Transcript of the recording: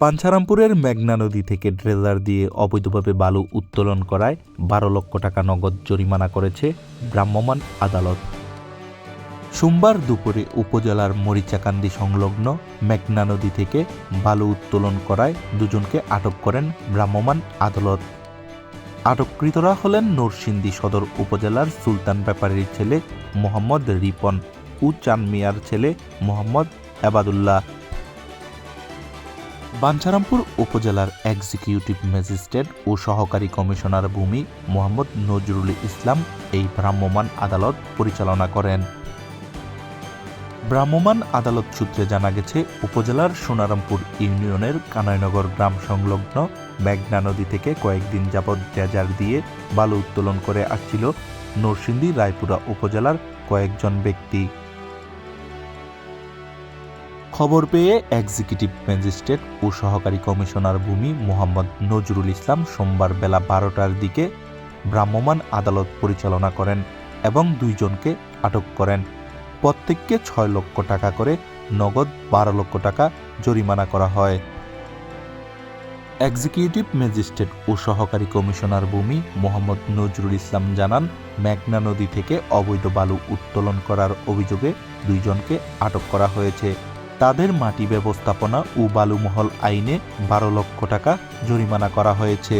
পাঞ্ছারামপুরের মেঘনা নদী থেকে ড্রেজার দিয়ে অবৈধভাবে বালু উত্তোলন করায় বারো লক্ষ টাকা নগদ জরিমানা করেছে ভ্রাম্যমাণ আদালত। সোমবার দুপুরে উপজেলার মরিচাকান্দি সংলগ্ন মেঘনা নদী থেকে বালু উত্তোলন করায় দুজনকে আটক করেন ভ্রাম্যমাণ আদালত। আটককৃতরা হলেন নরসিংদী সদর উপজেলার সুলতান ব্যাপারীর ছেলে মোহাম্মদ রিপন ও চান মিয়ার ছেলে মোহাম্মদ এবাদুল্লাহ বাঞ্ছারামপুর উপজেলার এক্সিকিউটিভ ম্যাজিস্ট্রেট ও সহকারী কমিশনার ভূমি মোহাম্মদ নজরুল ইসলাম এই ভ্রাম্যমাণ আদালত পরিচালনা করেন। ভ্রাম্যমাণ আদালত সূত্রে জানা গেছে, উপজেলার সোনারামপুর ইউনিয়নের কানাইনগর গ্রাম সংলগ্ন মেঘনা নদী থেকে কয়েকদিন যাবৎ ডেজার দিয়ে বালু উত্তোলন করে আসছিল নরসিংদী রায়পুরা উপজেলার কয়েকজন ব্যক্তি। খবর পেয়ে এক্সিকিউটিভ ম্যাজিস্ট্রেট ও সহকারী কমিশনার ভূমি মোহাম্মদ নজরুল ইসলাম সোমবার বেলা বারোটার দিকে ভ্রাম্যমাণ আদালত পরিচালনা করেন এবং দুইজনকে আটক করেন। প্রত্যেককে ছয় লক্ষ টাকা করে নগদ বারো লক্ষ টাকা জরিমানা করা হয়। এক্সিকিউটিভ ম্যাজিস্ট্রেট ও সহকারী কমিশনার ভূমি মোহাম্মদ নজরুল ইসলাম জানান, মেঘনা নদী থেকে অবৈধ বালু উত্তোলন করার অভিযোগে দুইজনকে আটক করা হয়েছে। তাদের মাটি ব্যবস্থাপনা ও বালুমহল আইনে বারো লক্ষ টাকা জরিমানা করা হয়েছে।